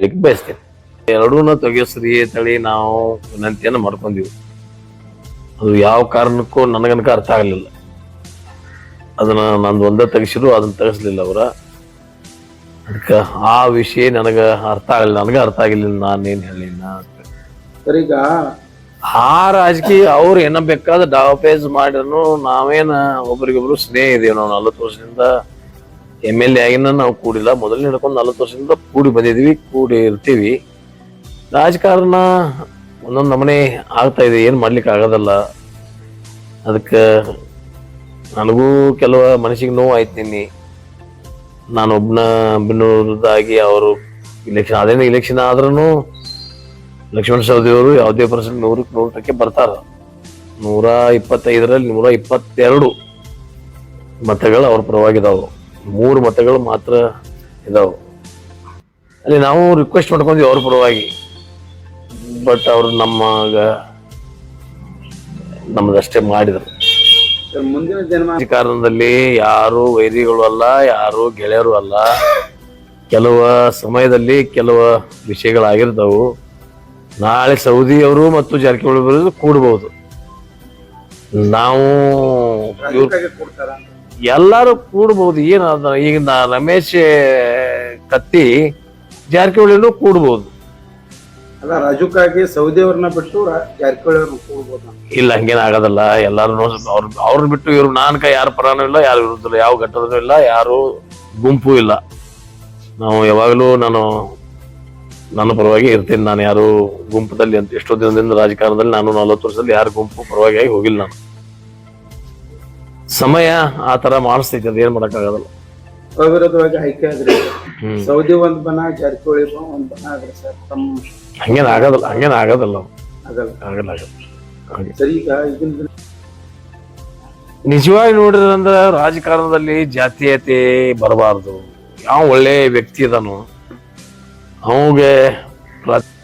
ಬಯಸ್ತೇನೆ. ಎರಡೂನ ತೆಗೆಸ್ರಿ ತಳಿ ನಾವು ವಿನಂತಿಯನ್ನು ಮಾಡ್ಕೊಂಡಿವಿ. ಅದು ಯಾವ ಕಾರಣಕ್ಕೂ ನನಗನಕ ಅರ್ಥ ಆಗಲಿಲ್ಲ. ಅದನ್ನ ನಂದು ಒಂದೇ ತೆಗಿಸಿದ್ರು ಅದನ್ನ ತೆಗಿಸ್ಲಿಲ್ಲ ಅವರ. ಅದಕ್ಕೆ ಆ ವಿಷಯ ನನಗೆ ಅರ್ಥ ಆಗಲಿಲ್ಲ. ನನಗೆ ಅರ್ಥ ಆಗಿಲ್ಲ ನಾನೇನು ಹೇಳಿಲ್ಲ ಅಂತ. ಸರ್ ಈಗ ಆ ರಾಜಕೀಯ ಅವ್ರು ಏನ ಬೇಕಾದ ಡಾಪೇಜ್ ಮಾಡಿದ್ರು ನಾವೇನ ಒಬ್ರಿಗೊಬ್ರು ಸ್ನೇಹ ಇದೀವಿ ನಾವು ನಲ್ವತ್ತು ವರ್ಷದಿಂದ ಎಂ ಎಲ್ ಎ ಆಗಿನ ನಾವು ಕೂಡಿಲ್ಲ. ಮೊದಲು ಹಿಡ್ಕೊಂಡು ನಲ್ವತ್ತು ವರ್ಷದಿಂದ ಕೂಡಿ ಬಂದಿದ್ವಿ ಕೂಡಿ ಇರ್ತೀವಿ. ರಾಜಕಾರಣ ಒಂದೊಂದು ನಮನೆ ಆಗ್ತಾ ಇದೆ, ಏನು ಮಾಡ್ಲಿಕ್ಕೆ ಆಗೋದಲ್ಲ. ಅದಕ್ಕೆ ನನಗೂ ಕೆಲವು ಮನಸ್ಸಿಗೆ ನೋವು ನಾನು ಒಬ್ಬನ ಬಿನ್ನೂರದಾಗಿ ಅವರು ಇಲೆಕ್ಷನ್ ಅದೇನು ಇಲೆಕ್ಷನ್ ಆದ್ರೂ ಲಕ್ಷ್ಮಣ ಸೌಧಿಯವರು ಅವರು ಯಾವುದೇ ಪರ್ಸೆಂಟ್ ನೂರಕ್ಕೆ ನೂರಕ್ಕೆ ಬರ್ತಾರ. ನೂರ ಇಪ್ಪತ್ತೈದರಲ್ಲಿ ನೂರ ಇಪ್ಪತ್ತೆರಡು ಮತಗಳು ಅವ್ರ ಪರವಾಗಿದಾವು. ಮೂರು ಮತಗಳು ಮಾತ್ರ ಇದಾವೆ. ಅಲ್ಲಿ ನಾವು ರಿಕ್ವೆಸ್ಟ್ ಮಾಡ್ಕೊಂಡ್ವಿ ಅವ್ರ ಪರವಾಗಿ. ಬಟ್ ಅವರು ನಮ್ಮಗ ನಮ್ದಷ್ಟೇ ಮಾಡಿದ್ರು. ಮುಂದಿನ ಜನ್ಮ ರಾಜಕಾರಣದಲ್ಲಿ ಯಾರು ವೈರಿಗಳು ಅಲ್ಲ ಯಾರು ಗೆಳೆಯರು ಅಲ್ಲ. ಕೆಲವು ಸಮಯದಲ್ಲಿ ಕೆಲವು ವಿಷಯಗಳಾಗಿರ್ತಾವು. ನಾಳೆ ಸೌದಿಯವರು ಮತ್ತು ಜಾರಕಿಹೊಳಿ ಬರೋದು ಕೂಡಬಹುದು ನಾವು ಎಲ್ಲಾರು ಕೂಡಬಹುದು ಏನು ಈಗ ನಾ ರಮೇಶ್ ಕತ್ತಿ ಜಾರಕಿಹೊಳಿನೂ ಕೂಡಬಹುದು ಅಲ್ಲ ಸೌದಿ ಅವ್ರನ್ನ ಬಿಟ್ಟು ಜಾರಕಿಹೊಳಿ ಅವ್ರನ್ನ ಕೂಡ್ಬೋದು ಇಲ್ಲ ಹಂಗೇನು ಆಗೋದಲ್ಲ. ಎಲ್ಲಾರು ಅವ್ರ ಅವ್ರನ್ನ ಬಿಟ್ಟು ಇವ್ರು ನಾನ್ಕ ಯಾರ ಪರಾನೂ ಇಲ್ಲ ಯಾರು ವಿರುದ್ಧ ಯಾವ ಘಟ್ಟದಲ್ಲೂ ಇಲ್ಲ ಯಾರು ಗುಂಪು ಇಲ್ಲ. ನಾವು ಯಾವಾಗಲೂ ನಾನು ನನ್ನ ಪರವಾಗಿ ಇರ್ತೀನಿ. ನಾನು ಯಾರು ಗುಂಪದಲ್ಲಿ ಅಂತ ಎಷ್ಟೋ ದಿನದಿಂದ ರಾಜಕಾರಣದಲ್ಲಿ ನಾನು ನಲವತ್ತು ವರ್ಷದಲ್ಲಿ ಯಾರು ಗುಂಪು ಪರವಾಗಿ ಆಗಿ ಹೋಗಿಲ್ಲ ನಾನು. ಸಮಯ ಆ ತರ ಮಾಡಿಸ್ತೈತಿ ಅದೇನ್ ಮಾಡಕ್ಕಾಗಲ್ಲ. ಅವಿರೋಧವಾಗಿ ಆಯ್ಕೆ ಆದ್ರಿ ಹ್ಮ್. ಸೌದಿ ಒಂದ್ ಬನ ಜಾರಕಿಹೊಳಿ ಒಂದ್ ಬನ ಆದ್ರೆ ಸರ್ ತಮ್ಮ ಹಂಗೇನ್ ಆಗೋದಲ್ಲ ಹಂಗೇನ್ ಆಗದಲ್ಲ ಆಗಲ್ಲ. ಆಗಲ್ಲ ಸರ್ ಈಗ ಈಗಿನ ನಿಜವಾಗಿ ನೋಡಿದ್ರಂದ್ರ ರಾಜಕಾರಣದಲ್ಲಿ ಜಾತೀಯತೆ ಬರಬಾರ್ದು. ಯಾವ ಒಳ್ಳೆ ವ್ಯಕ್ತಿ ಇದಾನೋ ಅವಂಗೆ